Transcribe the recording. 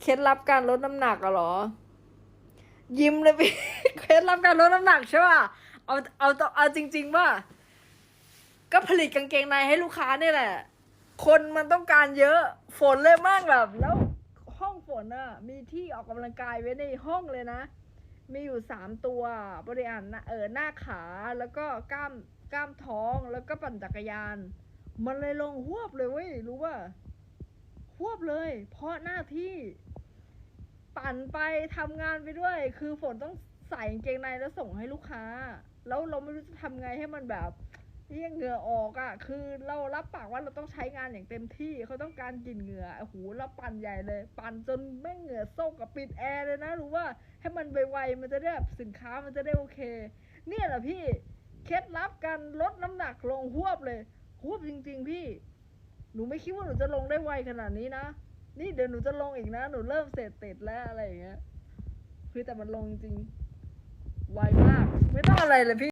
เคล็ดลับการลดน้ำหนักอะเหรอ ยิ้มเลยพี่ เคล็ดลับการลดน้ำหนักใช่ป่ะเอาเอาเอาเอาจริงๆว่า ก็ผลิตกางเกงในให้ลูกค้านี่แหละ คนมันต้องการเยอะ ฝนเลยมากแบบแล้วห้องฝนอะมีที่ออกกำลังกายไว้ในห้องเลยนะ มีอยู่สามตัวบริหารหน้าเออหน้าขาแล้วก็กล้ามกล้ามท้องแล้วก็ปั่นจักรยาน มันเลยลงหวบเลยเว้ยรู้ว่าห วบเลย เพราะหน้าที่ปั่นไปทำงานไปด้วย คือฝนต้องใส่กางเกงในแล้วส่งให้ลูกค้า แล้วเราไม่รู้จะทำไงให้มันแบบเรียกเหงื่อออกอะ่ะ คือเรารับปากว่าเราต้องใช้งานอย่างเต็มที่เขาต้องการกลินเหงื่อโอ้โหเราปั่นใหญ่เลย ปั่นจนแม่งเหงื่อโซกกับปิดแอร์เลยนะรู้ว่าให้มันไวๆมันจะได้แบบสินค้ามันจะได้โอเค เนี่ยแหละพี่เคล็ดลับการลดน้ำหนักลงหวบเลยหวบจริง ๆ พี่ หนูไม่คิดว่าหนูจะลงได้ไวขนาดนี้นะ นี่เดี๋ยวหนูจะลงอีกนะ หนูเริ่มเสร็จติดแล้วอะไรอย่างเงี้ย คือแต่มันลงจริง ไวมาก ไม่ต้องอะไรเลยพี่